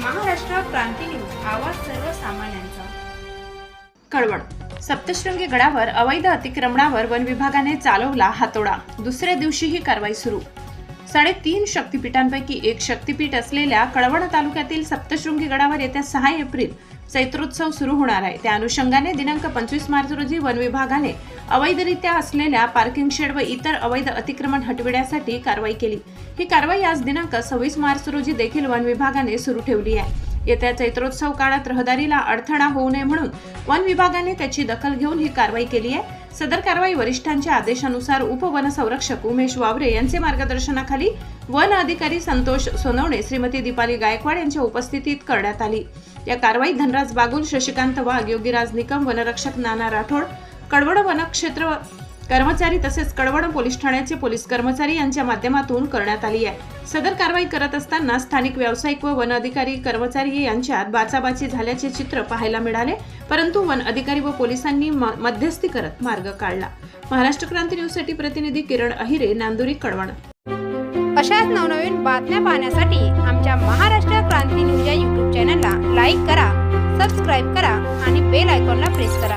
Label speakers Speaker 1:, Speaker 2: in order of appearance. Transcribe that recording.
Speaker 1: क्रांती news आवाज सर्वसामान्यांचा.
Speaker 2: कळवण सप्तशृंगी गडावर अवैध अतिक्रमणावर वन विभागाने चालवला हातोडा. दुसऱ्या दिवशीही कारवाई सुरू. साडेतीन शक्तिपीठांपैकी एक शक्तिपीठ असलेल्या कळवण तालुक्यातील सप्तशृंगी गडावर येत्या सहा एप्रिल चैत्रोत्सव सुरू होणार आहे. त्या अनुषंगाने दिनांक पंचवीस मार्च रोजी वन विभागाने अवैधरित्या असलेल्या पार्किंग शेड व इतर अवैध अतिक्रमण हटविण्यासाठी कारवाई केली. ही कारवाई आज दिनांक सव्वीस मार्च रोजी देखील वन विभागाने सुरू ठेवली आहे. येत्या चैत्रोत्सव काळात रहदारीला अडथळा होऊ नये म्हणून वन विभागाने त्याची दखल घेऊन ही कारवाई केली आहे. सदर कारवाई वरिष्ठांच्या आदेशानुसार उपवनसंरक्षक उमेश वावरे यांचे मार्गदर्शनाखाली वन अधिकारी संतोष सोनवणे श्रीमती दीपाली गायकवाड यांच्या उपस्थितीत करण्यात आली. या कारवाईत धनराज बागुल शशिकांत वाघ योगीराज निकम वनरक्षक नाना राठोड कडवड वनक्षेत्र कर्मचारी तसेच कडवण पोलीस ठाण्याचे पोलीस कर्मचारी यांच्या माध्यमातून करण्यात आली आहे. सदर कारवाई करत असताना स्थानिक व्यावसायिक व वन अधिकारी कर्मचारी यांच्यात बाचाबाची झाल्याचे चित्र पाहायला मिळाले परंतु वन अधिकारी व पोलिसांनी मध्यस्थी करत मार्ग काढला. महाराष्ट्र क्रांती न्यूजसाठी प्रतिनिधी किरण अहिरे नांदुरी कडवण.
Speaker 3: अशाच नवनवीन बातम्या पाहण्यासाठी आमच्या महाराष्ट्र क्रांती न्यूज या यूट्यूब चॅनलला लाईक करा सबस्क्राईब करा आणि बेल आयकॉनला प्रेस करा.